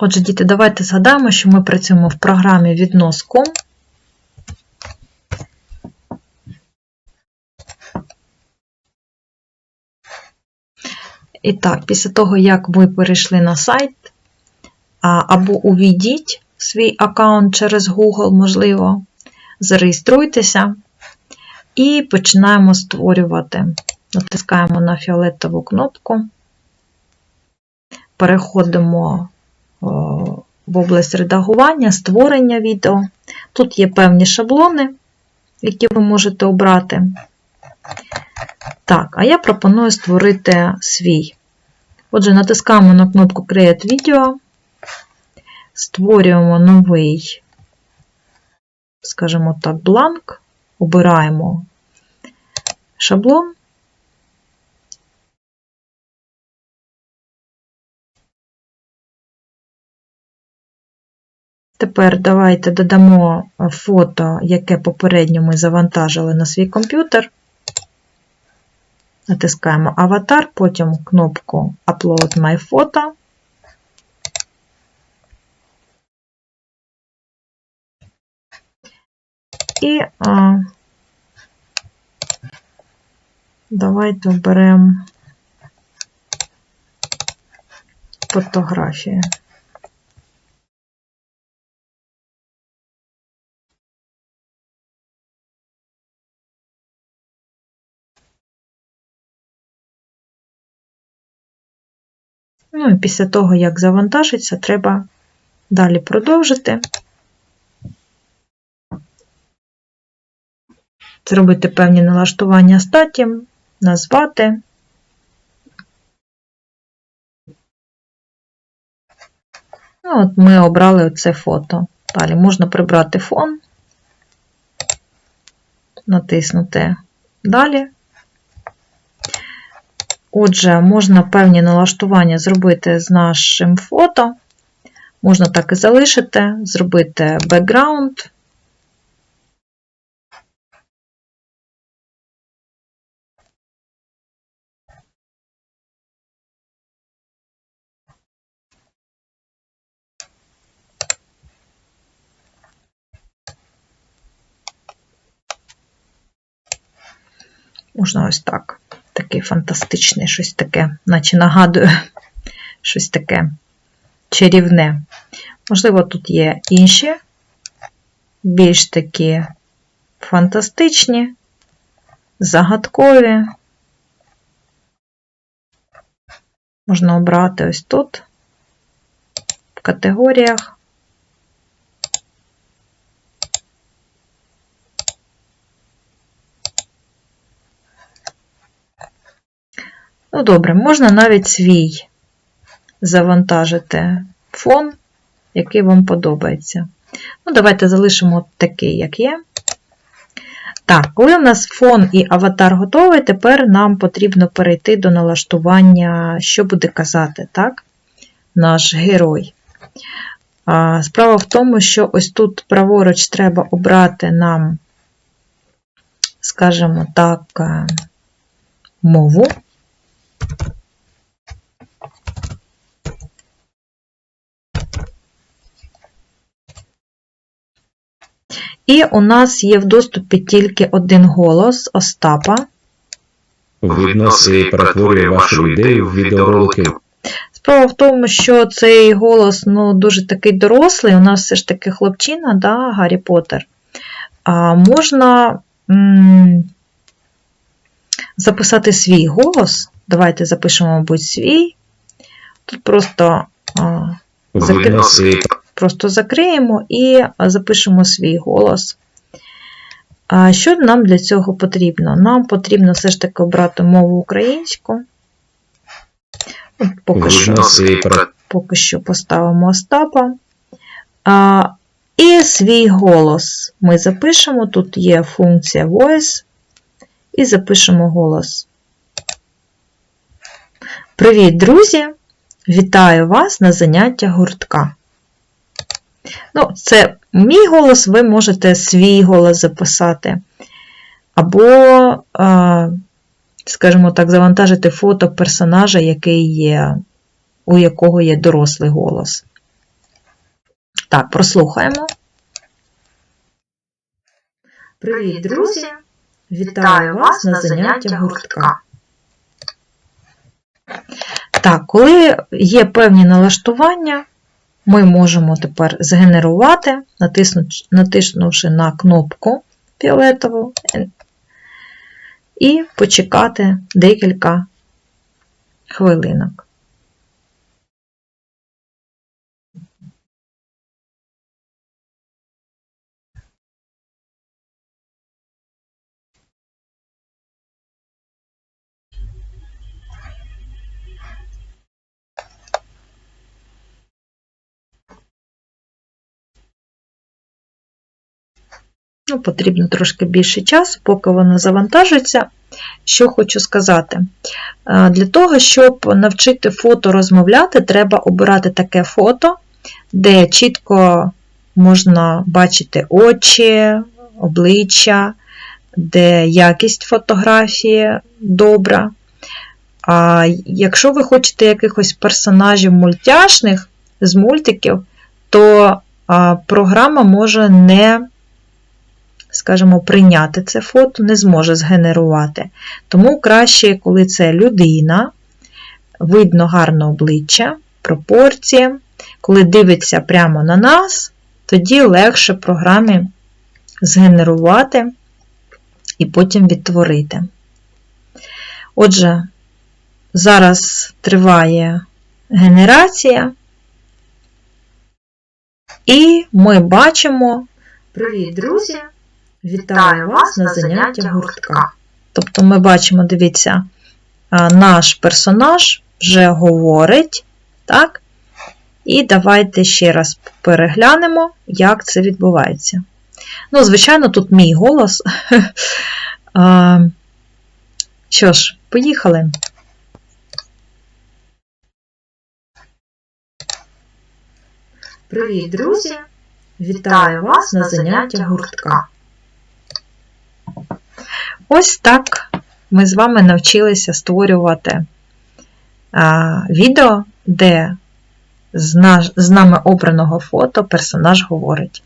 Отже, діти, давайте згадаємо, що ми працюємо в програмі відноском. І так, після того, як ви перейшли на сайт, або увійдіть свій аккаунт через Google, можливо, зареєструйтеся і починаємо створювати. Натискаємо на фіолетову кнопку, переходимо в область редагування, створення відео. Тут є певні шаблони, які ви можете обрати. Так, а я пропоную створити свій. Отже, натискаємо на кнопку Create Video, створюємо новий, скажімо так, бланк, обираємо шаблон. Тепер давайте додамо фото, яке попередньо ми завантажили на свій комп'ютер. Натискаємо аватар, потім кнопку Upload My Photo. І а, давайте оберемо фотографію. Ну і після того, як завантажиться, треба далі продовжити. Зробити певні налаштування статі, назвати. Ну, от Ми обрали це фото. Далі можна прибрати фон, натиснути Далі. Отже, можна певні налаштування зробити з нашим фото. Можна так і залишити, зробити бекграунд. Можна ось так такий фантастичний, щось таке, наче нагадує щось таке чарівне. Можливо, тут є інші, більш такі фантастичні, загадкові. Можна обрати ось тут, в категоріях. Ну, добре, можна навіть свій завантажити фон, який вам подобається. Ну, Давайте залишимо такий, як є. Так, коли у нас фон і аватар готовий, тепер нам потрібно перейти до налаштування, що буде казати, так? Наш герой. Справа в тому, що ось тут праворуч треба обрати нам, скажімо так, е, мову. І у нас є в доступі тільки один голос Остапа. Відноси перетворює вашу ідею в відеоролики. Справа в тому, що цей голос ну, дуже такий дорослий, у нас все ж таки хлопчина, да, Гаррі Поттер. А можна м записати свій голос. Давайте запишемо, мабуть, свій. Тут просто а, закри... Просто закриємо і запишемо свій голос. Що нам для цього потрібно? Нам потрібно все ж таки обрати мову українську. Поки що, поки що поставимо Остапа. А, І свій голос ми запишемо. Тут є функція voice. І запишемо голос. Привіт, друзі! Вітаю вас на заняття гуртка. Ну, це мій голос, ви можете свій голос записати. Або, скажімо так, завантажити фото персонажа, який є, у якого є дорослий голос. Так, прослухаємо. Привіт, друзі! Вітаю вас на заняттях гуртка. Так, коли є певні налаштування, ми можемо тепер згенерувати, натиснувши, на кнопку фіолетову і почекати декілька хвилинок. Ну, потрібно трошки більше часу, поки воно завантажиться. Що хочу сказати. Е, Для того, щоб навчити фото розмовляти, треба обирати таке фото, де чітко можна бачити очі, обличчя, де якість фотографії добра. А якщо ви хочете якихось персонажів мультяшних з мультиків, то програма може не скажімо, прийняти це фото, не зможе згенерувати. Тому краще, коли це людина, видно гарне обличчя, пропорції, коли дивиться прямо на нас, тоді легше програмі згенерувати і потім відтворити. Отже, зараз триває генерація, і ми бачимо. Привіт, друзі! Вітаю вас на заняттях гуртка. Тобто ми бачимо, дивіться, наш персонаж вже говорить, так? І давайте ще раз переглянемо, як це відбувається. Ну, звичайно, тут мій голос. Що ж, поїхали. Привіт, друзі! Вітаю вас на заняттях гуртка. Ось так ми з вами навчилися створювати відео, де з нами обраного фото персонаж говорить.